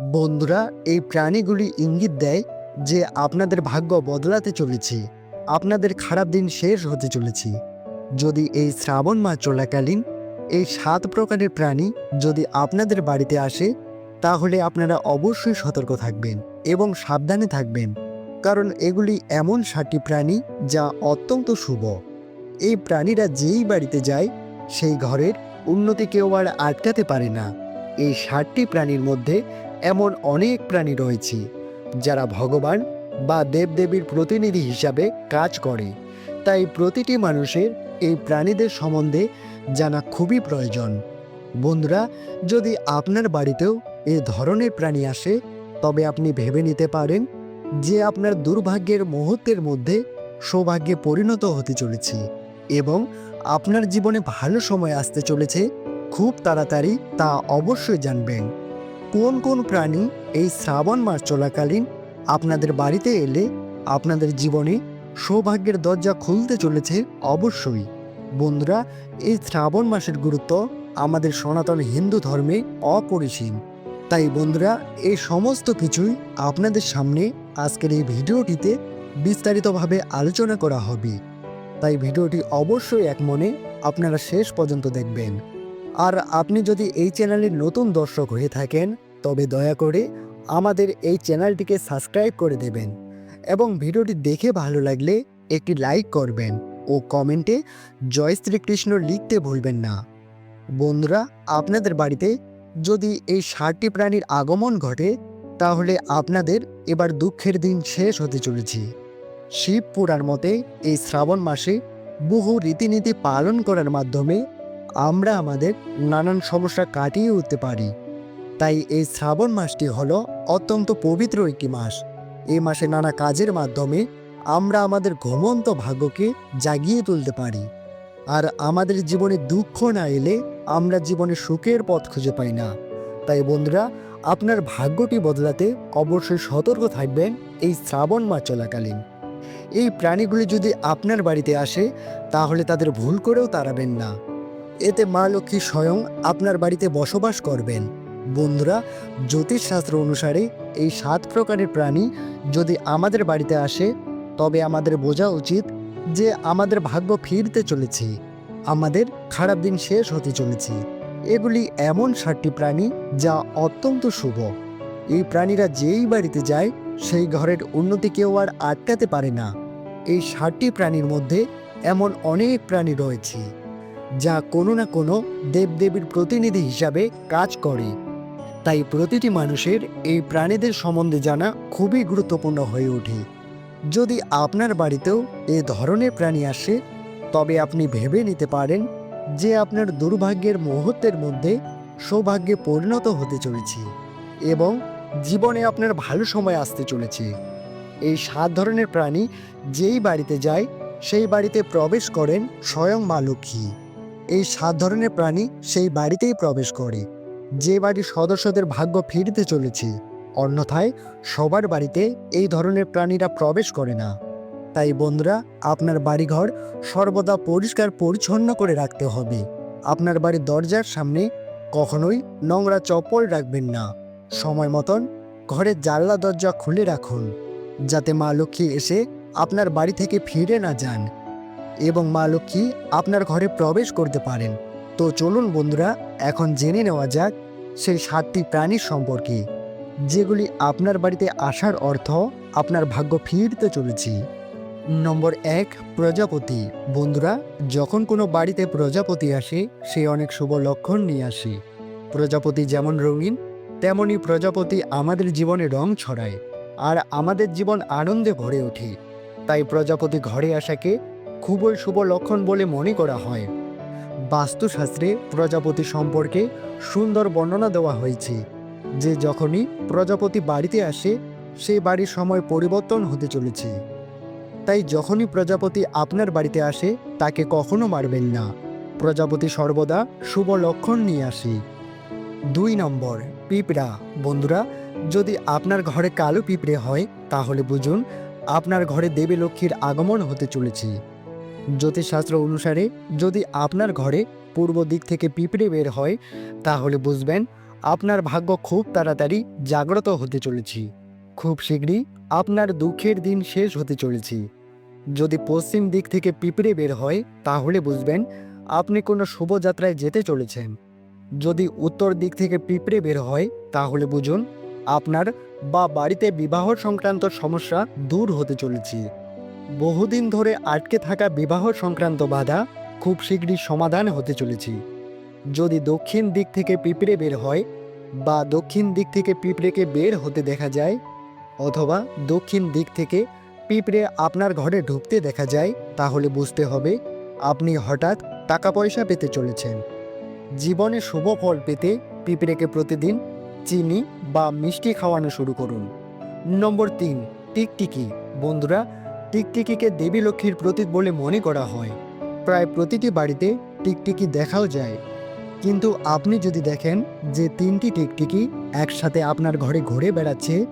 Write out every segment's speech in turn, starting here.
বন্ধুরা, এই প্রাণীগুলি ইঙ্গিত দেয় যে আপনাদের ভাগ্য বদলাতে চলেছে। আপনাদের খারাপ দিন শেষ হতে চলেছে। যদি এই শ্রাবণ মাস চলাকালীন এই সাত প্রকারের প্রাণী যদি আপনাদের বাড়িতে আসে, তাহলে আপনারা অবশ্যই সতর্ক থাকবেন এবং সাবধানে থাকবেন, কারণ এগুলি এমন সাতটি প্রাণী যা অত্যন্ত শুভ। এই প্রাণীরা যেই বাড়িতে যায়, সেই ঘরের উন্নতি কেউ আর আটকাতে পারে না। এই সাতটি প্রাণীর মধ্যে এমন অনেক প্রাণী রয়েছে যারা ভগবান বা দেবদেবীর প্রতিনিধি হিসাবে কাজ করে। তাই প্রতিটি মানুষের এই প্রাণীদের সম্বন্ধে জানা খুবই প্রয়োজন। বন্ধুরা, যদি আপনার বাড়িতেও এ ধরনের প্রাণী আসে, তবে আপনি ভেবে নিতে পারেন যে আপনার দুর্ভাগ্যের মুহূর্তের মধ্যে সৌভাগ্যে পরিণত হতে চলেছে এবং আপনার জীবনে ভালো সময় আসতে চলেছে। খুব তাড়াতাড়ি তা অবশ্যই জানবেন। কোন কোন প্রাণী এই শ্রাবণ মাস চলাকালীন আপনাদের বাড়িতে এলে আপনাদের জীবনে সৌভাগ্যের দরজা খুলতে চলেছে অবশ্যই। বন্ধুরা, এই শ্রাবণ মাসের গুরুত্ব আমাদের সনাতন হিন্দু ধর্মে অপরিসীম। তাই বন্ধুরা, এই সমস্ত কিছুই আপনাদের সামনে আজকের এই ভিডিওটিতে বিস্তারিতভাবে আলোচনা করা হবে। তাই ভিডিওটি অবশ্যই এক মনে আপনারা শেষ পর্যন্ত দেখবেন। আর আপনি যদি এই চ্যানেলের নতুন দর্শক হয়ে থাকেন, তবে দয়া করে আমাদের এই চ্যানেলটিকে সাবস্ক্রাইব করে দেবেন এবং ভিডিওটি দেখে ভালো লাগলে একটি লাইক করবেন ও কমেন্টে জয় শ্রীকৃষ্ণ লিখতে ভুলবেন না। বন্ধুরা, আপনাদের বাড়িতে যদি এই ষাটটি প্রাণীর আগমন ঘটে, তাহলে আপনাদের এবার দুঃখের দিন শেষ হতে চলেছে। শিব পুরাণ মতে এই শ্রাবণ মাসে বহু রীতিনীতি পালন করার মাধ্যমে আমরা আমাদের নানান সমস্যা কাটিয়ে উঠতে পারি। তাই এই শ্রাবণ মাসটি হলো অত্যন্ত পবিত্র একটি মাস। এই মাসে নানা কাজের মাধ্যমে আমরা আমাদের ঘুমন্ত ভাগ্যকে জাগিয়ে তুলতে পারি। আর আমাদের জীবনে দুঃখ না এলে আমরা জীবনে সুখের পথ খুঁজে পাই না। তাই বন্ধুরা, আপনার ভাগ্যটি বদলাতে অবশ্যই সতর্ক থাকবেন এই শ্রাবণ মাস চলাকালীন। এই প্রাণীগুলি যদি আপনার বাড়িতে আসে, তাহলে তাদের ভুল করেও তাড়াবেন না। এতে মা লক্ষ্মী স্বয়ং আপনার বাড়িতে বসবাস করবেন। বন্ধুরা, জ্যোতিষশাস্ত্র অনুসারে এই সাত প্রকারের প্রাণী যদি আমাদের বাড়িতে আসে, তবে আমাদের বোঝা উচিত যে আমাদের ভাগ্য ফিরতে চলেছে। আমাদের খারাপ দিন শেষ হতে চলেছে। এগুলি এমন সাতটি প্রাণী যা অত্যন্ত শুভ। এই প্রাণীরা যেই বাড়িতে যায়, সেই ঘরের উন্নতি কেউ আর আটকাতে পারে না। এই সাতটি প্রাণীর মধ্যে এমন অনেক প্রাণী রয়েছে। যা কোনো না কোনো দেবদেবীর প্রতিনিধি হিসাবে কাজ করে। তাই প্রতিটি মানুষের এই প্রাণীদের সম্বন্ধে জানা খুবই গুরুত্বপূর্ণ হয়ে ওঠে। যদি আপনার বাড়িতেও এ ধরনের প্রাণী আসে, তবে আপনি ভেবে নিতে পারেন যে আপনার দুর্ভাগ্যের মুহূর্তের মধ্যে সৌভাগ্যে পরিণত হতে চলেছে এবং জীবনে আপনার ভালো সময় আসতে চলেছে। এই সাত ধরনের প্রাণী যেই বাড়িতে যায়, সেই বাড়িতে প্রবেশ করেন স্বয়ং মা লক্ষ্মী। এই সাত ধরনের প্রাণী সেই বাড়িতেই প্রবেশ করে। যে বাড়ির সদস্যদের ভাগ্য ফিরতে চলেছে, অন্যথায় সবার বাড়িতে এই ধরনের প্রাণীরা প্রবেশ করে না। তাই বন্ধুরা, আপনার বাড়িঘর সর্বদা পরিষ্কার পরিচ্ছন্ন করে রাখতে হবে। আপনার বাড়ির দরজার সামনে কখনোই নোংরা চপ্পল রাখবেন না। সময় মতন ঘরের জানলা দরজা খুলে রাখুন, যাতে মা লক্ষ্মী এসে আপনার বাড়ি থেকে ফিরে না যান। এবং মা লক্ষ্মী আপনার ঘরে প্রবেশ করতে পারেন। তো চলুন বন্ধুরা, এখন জেনে নেওয়া যাক সেই সাতটি প্রাণীর সম্পর্কে, যেগুলি আপনার বাড়িতে আসার অর্থ আপনার ভাগ্য ফিরতে চলেছি। নম্বর এক, প্রজাপতি। বন্ধুরা, যখন কোনো বাড়িতে প্রজাপতি আসে, সে অনেক শুভ লক্ষণ নিয়ে আসে। প্রজাপতি যেমন রঙিন তেমনই প্রজাপতি আমাদের জীবনে রং ছড়ায়, আর আমাদের জীবন আনন্দে ভরে ওঠে। তাই প্রজাপতি ঘরে আসাকে খুবই শুভ লক্ষণ বলে মনে করা হয়। বাস্তুশাস্ত্রে প্রজাপতি সম্পর্কে সুন্দর বর্ণনা দেওয়া হয়েছে যে যখনই প্রজাপতি বাড়িতে আসে সেই বাড়ির সময় পরিবর্তন হতে চলেছে। তাই যখনই প্রজাপতি আপনার বাড়িতে আসে, তাকে কখনো মারবেন না। প্রজাপতি সর্বদা শুভ লক্ষণ নিয়ে আসে। দুই নম্বর, পিঁপড়া। বন্ধুরা, যদি আপনার ঘরে কালো পিঁপড়ে হয়, তাহলে বুঝুন আপনার ঘরে দেবী লক্ষ্মীর আগমন হতে চলেছে। জ্যোতিষশাস্ত্র অনুসারে যদি আপনার ঘরে পূর্ব দিক থেকে পিঁপড়ে বের হয়, তাহলে বুঝবেন আপনার ভাগ্য খুব তাড়াতাড়ি জাগ্রত হতে চলেছি। খুব শীঘ্রই আপনার দুঃখের দিন শেষ হতে চলেছি। যদি পশ্চিম দিক থেকে পিঁপড়ে বের হয়, তাহলে বুঝবেন আপনি কোনো শুভযাত্রায় যেতে চলেছেন। যদি উত্তর দিক থেকে পিঁপড়ে বের হয়, তাহলে বুঝুন আপনার বা বাড়িতে বিবাহ সংক্রান্ত সমস্যা দূর হতে চলেছে। বহুদিন ধরে আটকে থাকা বিবাহ সংক্রান্ত বাধা খুব শীঘ্রই সমাধান হতে চলেছি। যদি দক্ষিণ দিক থেকে পিঁপড়ে বের হয় বা দক্ষিণ দিক থেকে পিঁপড়েকে বের হতে দেখা যায় অথবা দক্ষিণ দিক থেকে পিঁপড়ে আপনার ঘরে ঢুকতে দেখা যায়, তাহলে বুঝতে হবে আপনি হঠাৎ টাকা পয়সা পেতে চলেছেন। জীবনে শুভ ফল পেতে পিঁপড়েকে প্রতিদিন চিনি বা মিষ্টি খাওয়ানো শুরু করুন। নম্বর তিন, টিকটিকি। বন্ধুরা টিকটিকিকে দেবী লক্ষ্মীর প্রতীক বলে মনে করা হয়। প্রায় প্রতিটি বাড়িতে টিকটিকি দেখাও যায়। কিন্তু আপনি যদি দেখেন যে তিনটি টিকটিকি একসাথে আপনার ঘরে ঘুরে বেড়াচ্ছে,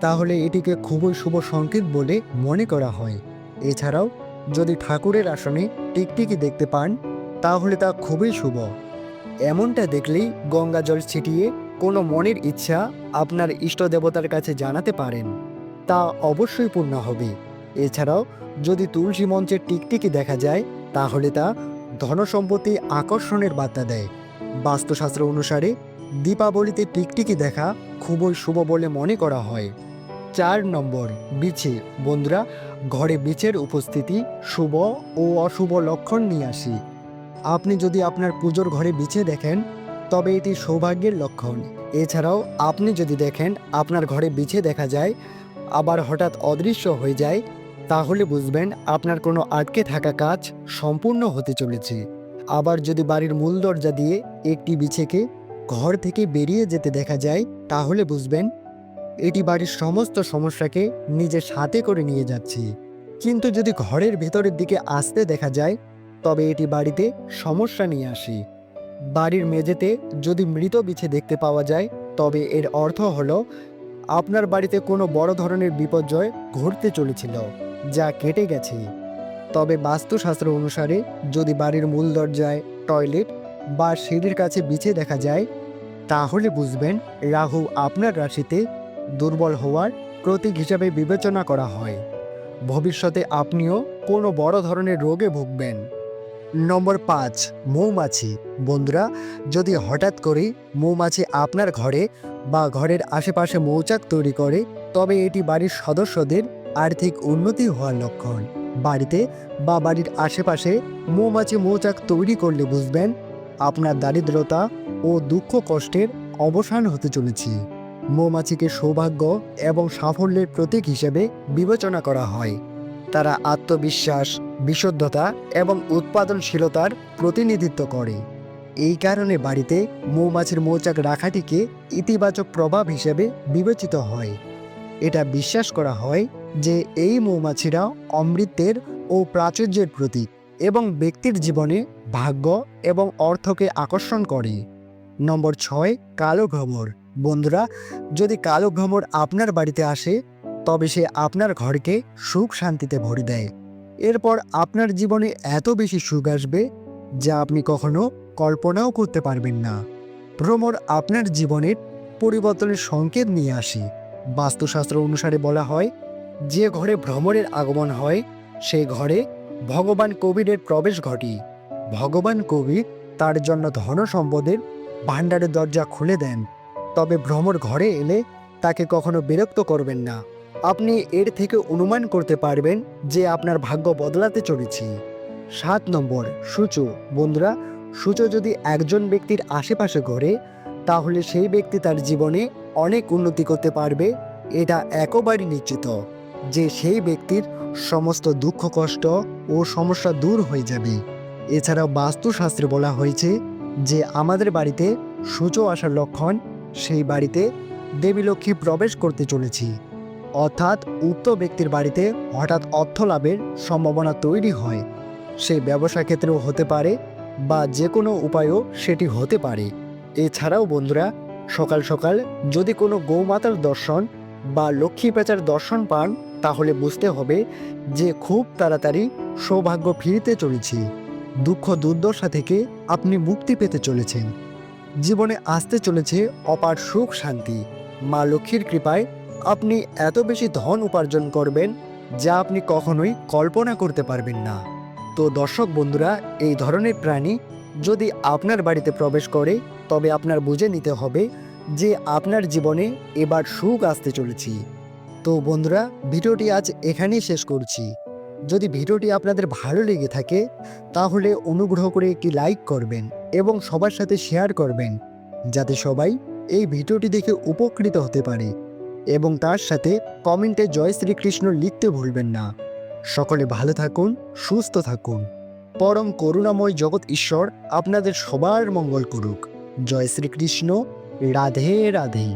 তাহলে এটিকে খুবই শুভ সংকেত বলে মনে করা হয়। এছাড়াও, যদি ঠাকুরের আসনে টিকটিকি দেখতে পান, তাহলে তা খুবই শুভ। এমনটা দেখলেই গঙ্গা জল ছিটিয়ে কোনো মনের ইচ্ছা আপনার ইষ্ট দেবতার কাছে জানাতে পারেন। তা অবশ্যই পূর্ণ হবে। এছাড়াও, যদি তুলসী মঞ্চের টিকটিকি দেখা যায়, তাহলে তা ধনসম্পত্তি আকর্ষণের বার্তা দেয়। বাস্তুশাস্ত্র অনুসারে, দীপাবলিতে টিকটিকি দেখা খুবই শুভ বলে মনে করা হয়। চার নম্বর বিছে বন্ধুরা, ঘরে বিছের উপস্থিতি শুভ ও অশুভ লক্ষণ নিয়ে আসি। আপনি যদি আপনার পুজোর ঘরে বিছে দেখেন, তবে এটি সৌভাগ্যের লক্ষণ। এছাড়াও, আপনি যদি দেখেন আপনার ঘরে বিছে দেখা যায়, আবার হঠাৎ অদৃশ্য হয়ে যায় তাহলে বুঝবেন আপনার কোনো আটকে থাকা কাজ সম্পূর্ণ হতে চলেছে। আবার যদি বাড়ির মূল দরজা দিয়ে একটি বিছেকে ঘর থেকে বেরিয়ে যেতে দেখা যায়, তাহলে বুঝবেন এটি বাড়ির সমস্ত সমস্যাকে নিজের সাথে করে নিয়ে যাচ্ছে। কিন্তু যদি ঘরের ভেতরের দিকে আসতে দেখা যায়, তবে এটি বাড়িতে সমস্যা নিয়ে আসে। বাড়ির মেঝেতে যদি মৃত বিছে দেখতে পাওয়া যায়, তবে এর অর্থ হলো, আপনার বাড়িতে কোনো বড় ধরনের বিপর্যয় ঘটতে চলেছিল। যা কেটে গেছে। তবে বাস্তুশাস্ত্র অনুসারে যদি বাড়ির মূল দরজায় টয়লেট বা সিঁড়ির কাছে বিছে দেখা যায়, তাহলে বুঝবেন রাহু আপনার রাশিতে দুর্বল হওয়ার প্রতীক হিসাবে বিবেচনা করা হয়। ভবিষ্যতে আপনিও কোনো বড় ধরনের রোগে ভুগবেন। নম্বর পাঁচ, মৌমাছি। বন্ধুরা, যদি হঠাৎ করে মৌমাছি আপনার ঘরে বা ঘরের আশেপাশে মৌচাক তৈরি করে, তবে এটি বাড়ির সদস্যদের আর্থিক উন্নতি হওয়ার লক্ষণ। বাড়িতে বা বাড়ির আশেপাশে মৌমাছি মৌচাক তৈরি করলে বুঝবেন, আপনার দারিদ্রতা ও দুঃখ কষ্টের অবসান হতে চলেছে। মৌমাছিকে সৌভাগ্য এবং সাফল্যের প্রতীক হিসেবে বিবেচনা করা হয়। তারা আত্মবিশ্বাস, বিশুদ্ধতা এবং উৎপাদনশীলতার প্রতিনিধিত্ব করে। এই কারণে বাড়িতে মৌমাছির মৌচাক রাখাটিকে ইতিবাচক প্রভাব হিসেবে বিবেচিত হয়। এটা বিশ্বাস করা হয় যে এই মৌমাছিরা অমৃতের ও প্রাচুর্যের প্রতীক এবং ব্যক্তির জীবনে ভাগ্য এবং অর্থকে আকর্ষণ করে। নম্বর ছয়, কালো ভ্রমর বন্ধুরা, যদি কালো ভ্রমর আপনার বাড়িতে আসে, তবে সে আপনার ঘরকে সুখ শান্তিতে ভরে দেয়। এরপর আপনার জীবনে এত বেশি সুখ আসবে যা আপনি কখনো কল্পনাও করতে পারবেন না। ভ্রমর আপনার জীবনের পরিবর্তনের সংকেত নিয়ে আসে। বাস্তুশাস্ত্র অনুসারে বলা হয় যে ঘরে ভ্রমণের আগমন হয় সেই ঘরে ভগবান কবিরের প্রবেশ ঘটি। ভগবান কবির তার জন্য ধন সম্পদের ভাণ্ডারের দরজা খুলে দেন। তবে ভ্রমর ঘরে এলে তাকে কখনো বিরক্ত করবেন না। আপনি এর থেকে অনুমান করতে পারবেন যে আপনার ভাগ্য বদলাতে চলেছি। সাত নম্বর, সূচু। বন্ধুরা, সূচো যদি একজন ব্যক্তির আশেপাশে ঘোরে, তাহলে সেই ব্যক্তি তার জীবনে অনেক উন্নতি করতে পারবে। এটা একেবারেই নিশ্চিত। যে সেই ব্যক্তির সমস্ত দুঃখ, কষ্ট ও সমস্যা দূর হয়ে যাবে। এছাড়াও বাস্তুশাস্ত্রে বলা হয়েছে যে আমাদের বাড়িতে সূচো আসার লক্ষণ সেই বাড়িতে দেবী লক্ষ্মী প্রবেশ করতে চলেছি। অর্থাৎ উক্ত ব্যক্তির বাড়িতে হঠাৎ অর্থ লাভের সম্ভাবনা তৈরি হয়। সেই ব্যবসা ক্ষেত্রেও হতে পারে বা যে কোনো উপায়ও সেটি হতে পারে। এছাড়াও বন্ধুরা, সকাল সকাল যদি কোনো গৌমাতার দর্শন বা লক্ষ্মী পেঁচার দর্শন পান তাহলে বুঝতে হবে যে খুব তাড়াতাড়ি সৌভাগ্য ফিরতে চলেছি। দুঃখ দুর্দশা থেকে আপনি মুক্তি পেতে চলেছেন। জীবনে আসতে চলেছে অপার সুখ শান্তি। মা লক্ষ্মীর কৃপায় আপনি এত বেশি ধন উপার্জন করবেন যা আপনি কখনোই কল্পনা করতে পারবেন না। তো দর্শক বন্ধুরা, এই ধরনের প্রাণী যদি আপনার বাড়িতে প্রবেশ করে, তবে আপনার বুঝে নিতে হবে যে আপনার জীবনে এবার সুখ আসতে চলেছি। তো বন্ধুরা, ভিডিওটি আজ এখানেই শেষ করছি। যদি ভিডিওটি আপনাদের ভালো লেগে থাকে, তাহলে অনুগ্রহ করে একটি লাইক করবেন এবং সবার সাথে শেয়ার করবেন, যাতে সবাই এই ভিডিওটি দেখে উপকৃত হতে পারে এবং তার সাথে কমেন্টে জয় শ্রীকৃষ্ণ লিখতে ভুলবেন না। সকলে ভালো থাকুন, সুস্থ থাকুন। পরম করুণাময় জগৎ ঈশ্বর আপনাদের সবার মঙ্গল করুক। জয় শ্রীকৃষ্ণ, রাধে রাধে।